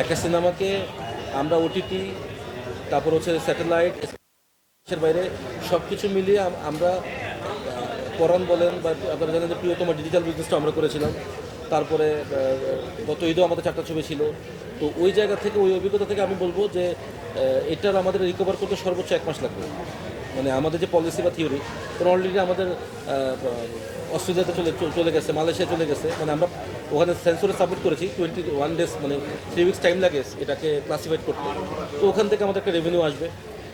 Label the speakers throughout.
Speaker 1: একটা সিনেমাকে আমরা ওটিটি তারপর হচ্ছে স্যাটেলাইট, এর বাইরে সব কিছু মিলিয়ে আমরা পরাণ বলেন বা আপনারা জানেন যে প্রিয়তম ডিজিটাল বিজনেসটা আমরা করেছিলাম। তারপরে গত ঈদও আমাদের চারটা ছবি ছিল। তো ওই জায়গা থেকে, ওই অভিজ্ঞতা থেকে আমি বলব যে এটার আমাদের রিকভার করতে সর্বোচ্চ এক মাস লাগবে। মানে আমাদের যে পলিসি বা থিওরি কারণ অলরেডি আমাদের অস্ট্রেলিয়াতে চলে চলে গেছে, মালয়েশিয়া চলে গেছে। মানে আমরা ওখানে সেন্সরে সাপোর্ট করেছি টোয়েন্টি ওয়ান ডেজ মানে থ্রি উইক্স টাইম লাগে এটাকে ক্লাসিফাইড করতে। তো ওখান থেকে আমাদের একটা রেভিনিউ আসবে।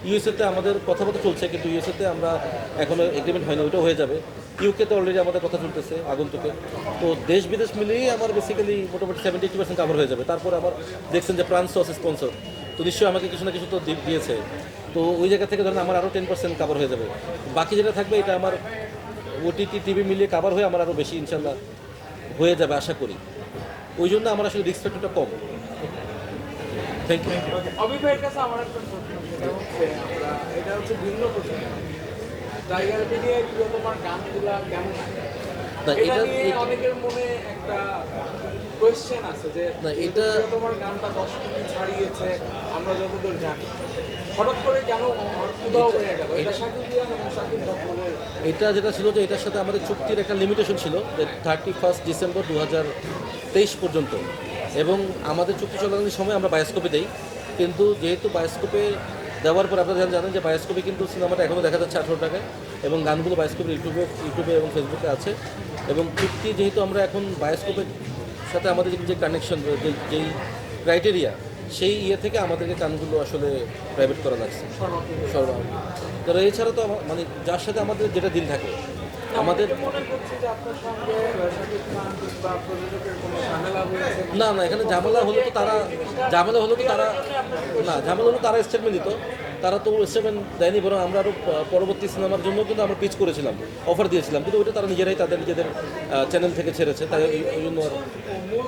Speaker 1: ইউএসএতে আমাদের কথাবার্তা চলছে, কিন্তু ইউএসএতে আমরা এখনও এগ্রিমেন্ট হয়নি ওইটাও হয়ে যাবে। ইউকেতে অলরেডি আমাদের কথা চলতেছে আগন্তুকে। তো দেশ বিদেশ মিলিয়েই আমার বেসিক্যালি মোটামুটি সেভেন্টি এইটি পার্সেন্ট কাভার হয়ে যাবে। তারপর আবার দেখছেন যে প্রান্স সস স্পন্সর তো নিশ্চয়ই আমাকে কিছু না কিছু তো দিয়েছে। তো ওই জায়গা থেকে ধরেন আমার আরও টেন পার্সেন্ট কাভার হয়ে যাবে। বাকি যেটা থাকবে, এটা আমার ওটিটি টিভি মিলিয়ে কাভার হয়ে আমার আরও বেশি ইনশাল্লাহ হয়ে যাবে, আশা করি। ওই জন্য আমার আসলে রিস্ক ফ্যাক্টরটা কম। থ্যাংক ইউ
Speaker 2: এটা হচ্ছে ভিন্ন প্রশ্ন। টাইগার মিডিয়া তোমার গানগুলা কেমন?
Speaker 1: না,
Speaker 2: এটা
Speaker 1: এটা-
Speaker 2: নিয়ে
Speaker 1: এটা-
Speaker 2: অনেকের মনে একটা কোয়েশ্চেন আছে যে
Speaker 1: না, এটা-
Speaker 2: তোমার গানটা দশ কোটি ছাড়িয়েছে আমরা যতদূর জানি। হঠাৎ করে কেন উদাও হয়ে গেল? এটা
Speaker 1: এটা যেটা ছিল যে এটার সাথে আমাদের চুক্তির একটা লিমিটেশন ছিল যে থার্টি ফার্স্ট ডিসেম্বর দু হাজার তেইশ পর্যন্ত। এবং আমাদের চুক্তি চলাকালীন সময় আমরা বায়োস্কোপে দেই। কিন্তু যেহেতু বায়োস্কোপে দেওয়ার পর আপনারা জানেন- জানেন যে বায়োস্কোপে কিন্তু সিনেমাটা এখনও দেখা যাচ্ছে আঠেরো টাকায় এবং গানগুলো বায়োস্কোপের ইউটিউবে ইউটিউবে এবং ফেসবুকে আছে। এবং চুক্তি যেহেতু আমরা এখন বায়োস্কোপের সাথে আমাদের যে কানেকশন যে যেই ক্রাইটেরিয়া সেই ইয়ে থেকে আমাদেরকে গানগুলো আসলে প্রাইভেট করা লাগছে। সর্ব তো এছাড়া তো মানে যার সাথে আমাদের যেটা দিন থাকে আমাদের না না এখানে ঝামেলা হলে তো তারা ঝামেলা হলে তো তারা না ঝামেলা হলে তারা স্টেটমেন্ট দিত। তারা তো স্টেটমেন্ট দেয়নি বরং আমরা আরও পরবর্তী সিনেমার জন্য কিন্তু আমরা পিচ করেছিলাম অফার দিয়েছিলাম। কিন্তু ওইটা তারা নিজেরাই তাদের নিজেদের চ্যানেল থেকে ছেড়েছে তাই ওই জন্য আর